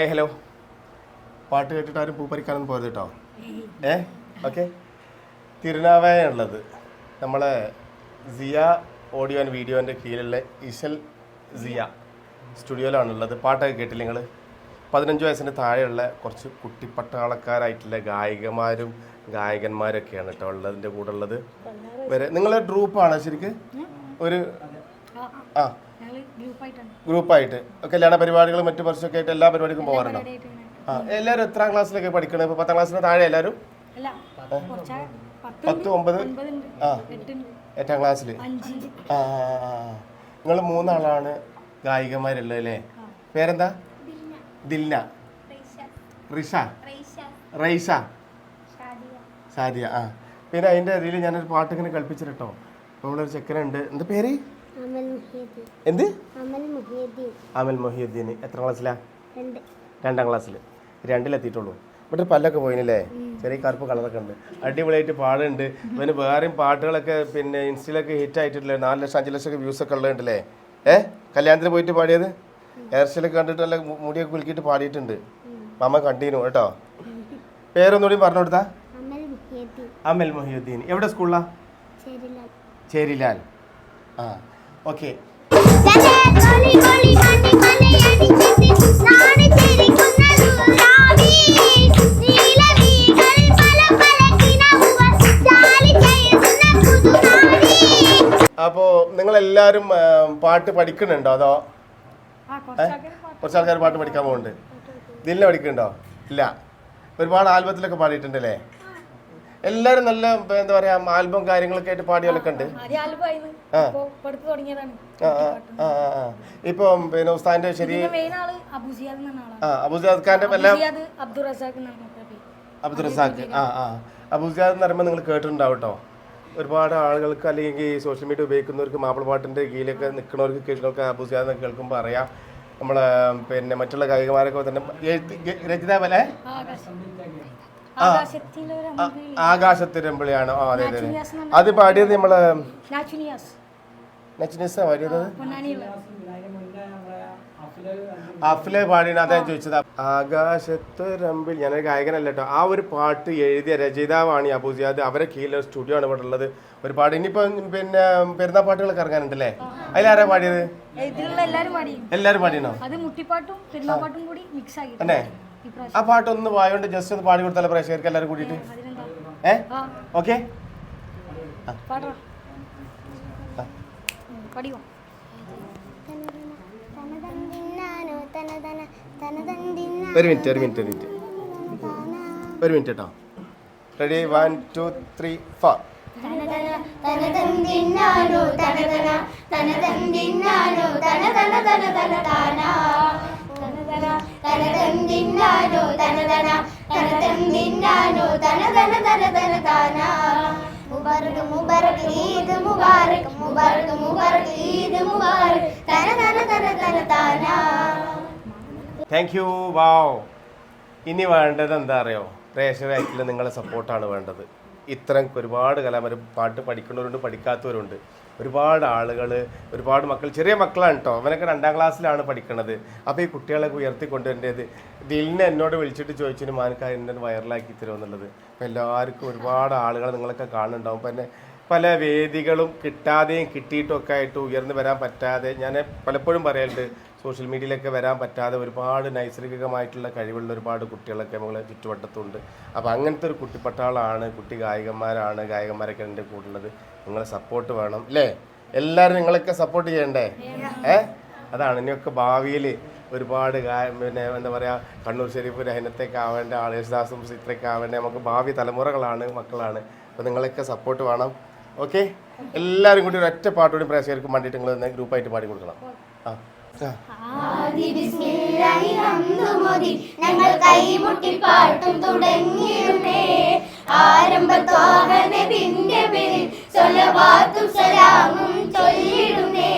Hi hello പാട്ട് കേട്ടിട്ട് ആരും പൂ പറിക്കാനൊന്നും പോയത് കേട്ടോ. ഏ? ഓക്കെ. തിരുനാവായുള്ളത് നമ്മളെ സിയ ഓഡിയോ ആൻഡ് വീഡിയോന്റെ കീഴിലുള്ള ഇശൽ സിയ സ്റ്റുഡിയോയിലാണുള്ളത്. പാട്ടൊക്കെ കേട്ടില്ല നിങ്ങൾ പതിനഞ്ച് വയസ്സിന് താഴെയുള്ള കുറച്ച് കുട്ടിപ്പട്ടാളക്കാരായിട്ടുള്ള ഗായികമാരും ഗായകന്മാരൊക്കെയാണ് കേട്ടോ ഉള്ളതിന്റെ കൂടെ ഉള്ളത്. വരെ നിങ്ങളെ ഡ്രൂപ്പാണ് ശരിക്ക്? ഒരു ആ. ഗ്രൂപ്പായിട്ട്. കല്യാണ പരിപാടികളും മറ്റു വർഷമൊക്കെ ആയിട്ട് എല്ലാ പരിപാടിക്കും പോകാറുണ്ടോ? ആ എല്ലാവരും എത്രാം ക്ലാസ്സിലൊക്കെ പഠിക്കണേ? ഇപ്പോൾ പത്താം ക്ലാസ്സിന് താഴെ എല്ലാരും പത്ത് ഒമ്പത്? ആ. എട്ടാം ക്ലാസ്സിൽ ആ നിങ്ങൾ മൂന്നാളാണ് ഗായികമാരുള്ളത് അല്ലേ? പേരെന്താ? ദിൽന. റിഷ. റൈസ സാദിയ ആ. പിന്നെ അതിന്റെ ഇതിൽ ഞാനൊരു പാട്ട് ഇങ്ങനെ കളിപ്പിച്ചിട്ടോ നമ്മളൊരു ചെക്കനുണ്ട്. എന്താ പേര്? എന്ത്? അമൽ മുഹിയുദ്ദീൻ എത്ര ക്ലാസ്സിലാ? രണ്ട്. ക്ലാസ്സിൽ രണ്ടിലെത്തിയിട്ടുള്ളൂ. ഇവിടെ പല്ലൊക്കെ പോയിനല്ലേ? ചെറിയ കറുപ്പ് കളറൊക്കെ ഉണ്ട്. അടിപൊളിയായിട്ട് പാടുണ്ട്. പിന്നെ വേറെയും പാട്ടുകളൊക്കെ പിന്നെ ഇൻസ്റ്റയിലൊക്കെ ഹിറ്റ് ആയിട്ടില്ലേ? നാല് ലക്ഷം അഞ്ച് ലക്ഷം വ്യൂസ് ഒക്കെ ഉള്ളതുണ്ടല്ലേ? ഏ? കല്യാണത്തിന് പോയിട്ട് പാടിയത്? എയർസ്റ്റൈലൊക്കെ കണ്ടിട്ട് നല്ല മുടിയൊക്കെ കുലുക്കിയിട്ട് പാടിയിട്ടുണ്ട്. മാമ കണ്ടീനു കേട്ടോ. പേരൊന്നുകൂടി പറഞ്ഞു കൊടുത്താ? അമൽ മുഹിയുദ്ദീൻ എവിടെ സ്കൂളിലാ? ചേരിലാൽ. ആ. ഓക്കെ. അപ്പോൾ നിങ്ങളെല്ലാവരും പാട്ട് പഠിക്കുന്നുണ്ടോ അതോ? കുറച്ച് ആൾക്കാർ പാട്ട് പഠിക്കാൻ പോകുന്നുണ്ട് ദിലിനെ പഠിക്കുന്നുണ്ടോ? ഇല്ല. ഒരുപാട് ആൽബത്തിലൊക്കെ പാടിയിട്ടുണ്ടല്ലേ? എല്ലാവരും നല്ല എന്താ പറയാ ആൽബം കാര്യങ്ങളൊക്കെ ആയിട്ട് പാടിയൊക്കെ ഉണ്ട്. ഇപ്പൊ പിന്നെ ഉസ്താന്റെ ശരി അബുസിയാദ് ഖാന്റെ എല്ലാം അബ്ദുൾ റസാഖ് ആ ആ. അബുസിയാദ് എന്ന് പറയുമ്പോൾ നിങ്ങൾ കേട്ടിട്ടുണ്ടാവും കേട്ടോ ഒരുപാട് ആളുകൾക്ക് അല്ലെങ്കിൽ സോഷ്യൽ മീഡിയ ഉപയോഗിക്കുന്നവർക്ക് മാപ്പിള പാട്ടിന്റെ കീഴിലൊക്കെ നിൽക്കുന്നവർക്ക് കേൾക്കുന്നവർക്ക് അബുസിയാദ് കേൾക്കുമ്പോൾ അറിയാം. നമ്മളെ പിന്നെ മറ്റുള്ള ഗായികമാരൊക്കെ തന്നെ എഴുത്ത് ആകാശത്തിരമ്പിളിയാണ് ആ അതെ അതെ പാടിയത് നമ്മൾ നാച്ചുനിയാസ്. പാടിയത് അഫ്ലെ പാടിയാണ്. അതാ ചോദിച്ചത്. ആകാശത്തൊരമ്പിൽ ഞാനൊരു ഗായകനല്ല കേട്ടോ ആ ഒരു പാട്ട് എഴുതിയ രചയിതാവാണ് ഈ അബൂസിയാദ് അവരെ കീഴിലെ സ്റ്റുഡിയോ ആണ് ഇവിടെ ഉള്ളത്. ഒരു പാട്ട് ഇനിയിപ്പം പിന്നെ പെരുന്നാൾ പാട്ടുകളൊക്കെ ഇറങ്ങാനുണ്ടല്ലേ? അതിലാരാ പാടിയത്? എല്ലാരും പാടിയണോ? അത് മുട്ടിപ്പാട്ടും പെരുന്നാപ്പാട്ടും കൂടി മിക്സ് ആക്കി ഇപ്രാവശ്യം ആ പാട്ടൊന്ന് വായോണ്ട് ജസ്റ്റ് ഒന്ന് പാടി കൊടുത്താലോ പ്രേക്ഷകർക്ക് എല്ലാവരും കൂടിയിട്ട് ഏ ഓക്കെ ഒരു മിനിറ്റ് ഒരു മിനിറ്റ് ഒരു മിനിറ്റ് ഒരു മിനിറ്റ് കേട്ടോ ready one two three four തനതന്തിന്നാനോ തനതന തനതന്തിന്നാനോ തനതന തനതന താങ്ക് യു വാവ് ഇനി വേണ്ടത് എന്താ അറിയോ? പ്രേക്ഷകരായിട്ടുള്ള നിങ്ങളെ സപ്പോർട്ടാണ് വേണ്ടത്. ഇത്തരം ഒരുപാട് കലാപരം പാട്ട് പഠിക്കുന്നവരുണ്ട് പഠിക്കാത്തവരുണ്ട്. ഒരുപാട് ആളുകൾ ഒരുപാട് മക്കൾ ചെറിയ മക്കളാണ് കേട്ടോ അവനൊക്കെ രണ്ടാം ക്ലാസ്സിലാണ് പഠിക്കുന്നത് അപ്പോൾ ഈ കുട്ടികളെ ഉയർത്തിക്കൊണ്ടുവരേണ്ടത് ദിലിനെ എന്നോട് വിളിച്ചിട്ട് ചോദിച്ചിന് മാനക്കാർ എന്നെ വൈറലാക്കി തരുമെന്നുള്ളത് അപ്പോൾ എല്ലാവർക്കും ഒരുപാട് ആളുകൾ നിങ്ങളൊക്കെ കാണുന്നുണ്ടാവും. പിന്നെ പല വേദികളും കിട്ടാതെയും കിട്ടിയിട്ടൊക്കെ ആയിട്ട് ഉയർന്നു വരാൻ പറ്റാതെ ഞാൻ പലപ്പോഴും പറയലുണ്ട് സോഷ്യൽ മീഡിയയിലൊക്കെ വരാൻ പറ്റാതെ ഒരുപാട് നൈസർഗികമായിട്ടുള്ള കഴിവുള്ള ഒരുപാട് കുട്ടികളൊക്കെ നമ്മളെ ചുറ്റുവട്ടത്തുണ്ട്. അപ്പോൾ അങ്ങനത്തെ ഒരു കുട്ടിപ്പട്ടാളാണ് കുട്ടി ഗായകന്മാരാണ് ഗായകന്മാരൊക്കെ എന്റെ കൂടുള്ളത് നിങ്ങളെ സപ്പോർട്ട് വേണം അല്ലേ എല്ലാവരും നിങ്ങളൊക്കെ സപ്പോർട്ട് ചെയ്യണ്ടേ? ഏ? അതാണ് ഇനിയൊക്കെ ഭാവിയിൽ ഒരുപാട് പിന്നെ എന്താ പറയുക കണ്ണൂർ ഷെരീഫ് രഹനത്തേക്ക് ആവേണ്ട ആൾ ദാസും ചിത്രയ്ക്ക് ആവേണ്ട നമുക്ക് ഭാവി തലമുറകളാണ് മക്കളാണ്. അപ്പോൾ നിങ്ങളൊക്കെ സപ്പോർട്ട് വേണം. ഓക്കെ? എല്ലാവരും കൂടി ഒരൊറ്റ പാട്ടുകൂടി പ്രേക്ഷകർക്ക് വേണ്ടിയിട്ട് നിങ്ങൾ ഗ്രൂപ്പായിട്ട് പാടി കൊടുക്കണം. ആ. ഞങ്ങൾ കൈമുട്ടി പാട്ടും തുടങ്ങിയിരുന്നേ ആരംഭത്വാഹ നബിന്റെ പേരിൽ സ്വലവാത്തും സലാമും ചൊല്ലിടുന്നേ.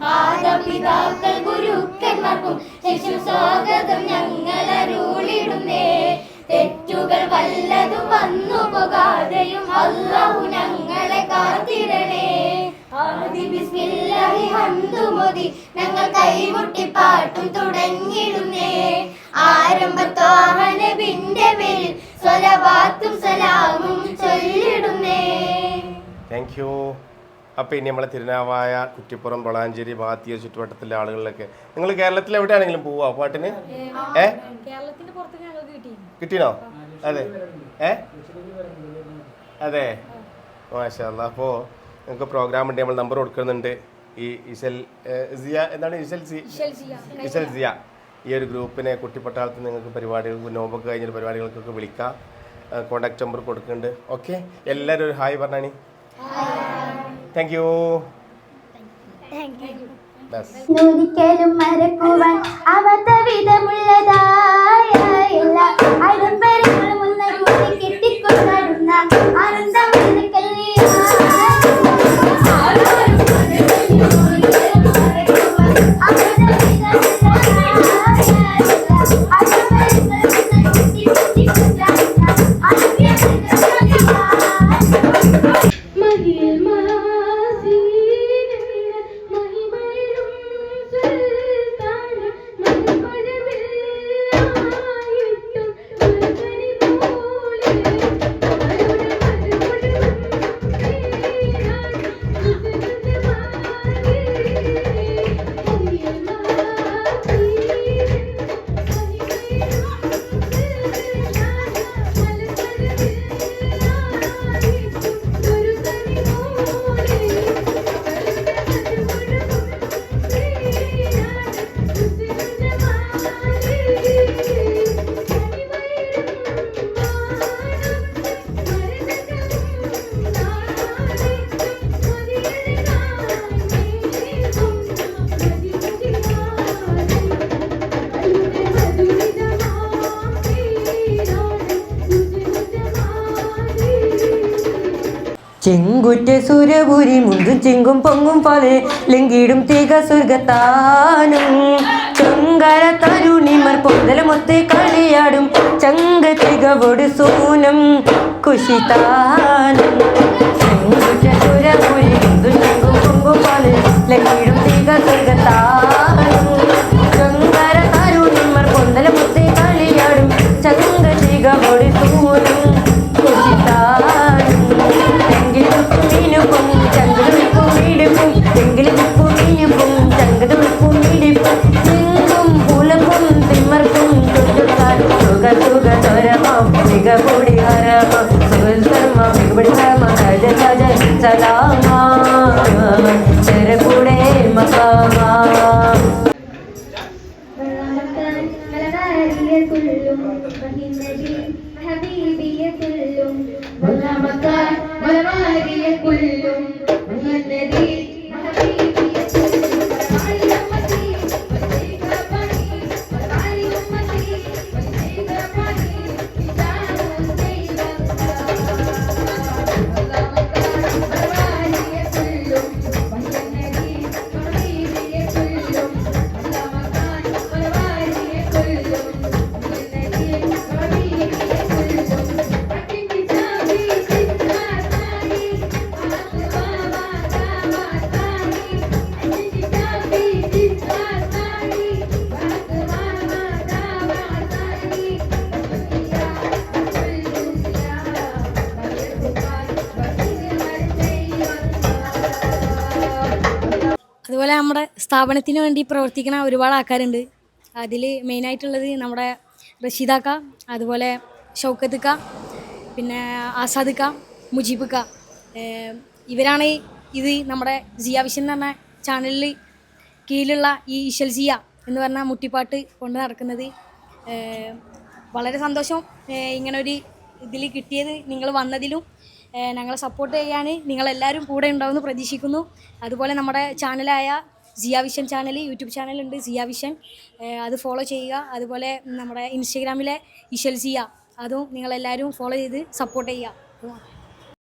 മാതാപിതാക്കൾ ഗുരുക്കന്മാർക്കും ശിശു സ്വാഗതം വല്ലതും വന്നു പോകാതെയും അള്ളാഹു ഞങ്ങളെ കാത്തിടണേ ആദി ബിസ്മി ബിസ്മില്ലാഹി ഹംദുമോദി ഞങ്ങൾ കൈമുട്ടി പാട്ടും തുടങ്ങിടുന്നേ ആരംഭത്തോഹ മേൽ സ്വലവാത്തും സലാമും ചൊല്ലിടുന്നേ. താങ്ക് യു അപ്പോൾ ഇനി നമ്മളെ തിരുനാവായ കുറ്റിപ്പുറം വളാഞ്ചേരി ഭാഗത്തിയ ചുറ്റുവട്ടത്തിലെ ആളുകളിലൊക്കെ നിങ്ങൾ കേരളത്തിൽ എവിടെയാണെങ്കിലും പോവാ പാട്ടിന്? ഏ? കിട്ടിയോ അതെ. ഏ? അതെ. മാഷല്ല അപ്പോൾ നിങ്ങൾക്ക് പ്രോഗ്രാം ഉണ്ട്. നമ്മൾ നമ്പർ കൊടുക്കുന്നുണ്ട്. ഈ ഇസൽ സിയ എന്താണ്? ഇസൽ സി ഇസൽ സിയ. ഈ ഒരു ഗ്രൂപ്പിനെ കുട്ടിപ്പട്ടാളത്ത് നിങ്ങൾക്ക് പരിപാടികൾക്ക് നോമ്പൊക്കെ കഴിഞ്ഞൊരു പരിപാടികൾക്കൊക്കെ വിളിക്കാം. കോണ്ടാക്ട് നമ്പർ കൊടുക്കുന്നുണ്ട്. ഓക്കെ എല്ലാവരും ഒരു ഹായ് പറഞ്ഞാണി താങ്ക് യു ഒരിക്കലും മറക്കുവാൻ അവത്ത വിധമുള്ളതായ എല്ലാ അടംബരങ്ങളും മുന്നോട്ട് കെട്ടിക്കൊണ്ടാടുന്ന ആനന്ദം ചെങ്കുറ്റ സുരപുരി മുന്തും ചെങ്കും പൊങ്ങും പോലെ ലെങ്കിടും തിക സ്വർഗത്താനും. ചങ്കര തരുണിമർ പൊന്തലമൊത്തെ കളിയാടും. ചങ്ക തികവോട് സൂനം കുശിതാനും. ചെങ്കുറ്റ സുരപുരി മുന്തും ചെങ്കും പൊങ്ങും പോലെ ലെങ്കിടും തിക സ്വർഗത്താനും 아. സ്ഥാപനത്തിന് വേണ്ടി പ്രവർത്തിക്കുന്ന ഒരുപാട് ആൾക്കാരുണ്ട്. അതിൽ മെയിനായിട്ടുള്ളത് നമ്മുടെ റഷീദാക്ക അതുപോലെ ഷൗക്കത്തുക്ക പിന്നെ ആസാദുക്ക മുജീബുക്ക ഇവരാണ് ഇത് നമ്മുടെ ജിയ വിഷൻ എന്ന് പറഞ്ഞ ചാനലിൽ കീഴിലുള്ള ഈ ഇഷൽ ജിയ എന്ന് പറഞ്ഞ മുട്ടിപ്പാട്ട് കൊണ്ട് നടക്കുന്നത്. വളരെ സന്തോഷം. ഇങ്ങനൊരു ഇതിൽ കിട്ടിയത് നിങ്ങൾ വന്നതിലും ഞങ്ങളെ സപ്പോർട്ട് ചെയ്യാൻ നിങ്ങളെല്ലാവരും കൂടെ ഉണ്ടാവുമെന്ന് പ്രതീക്ഷിക്കുന്നു. അതുപോലെ നമ്മുടെ ചാനലായ സിയ വിഷൻ ചാനൽ യൂട്യൂബ് ചാനലുണ്ട് സിയ വിഷൻ. അത് ഫോളോ ചെയ്യുക. അതുപോലെ നമ്മുടെ ഇൻസ്റ്റഗ്രാമിലെ ഇഷൽ സിയ അതും നിങ്ങളെല്ലാവരും ഫോളോ ചെയ്ത് സപ്പോർട്ട് ചെയ്യുക.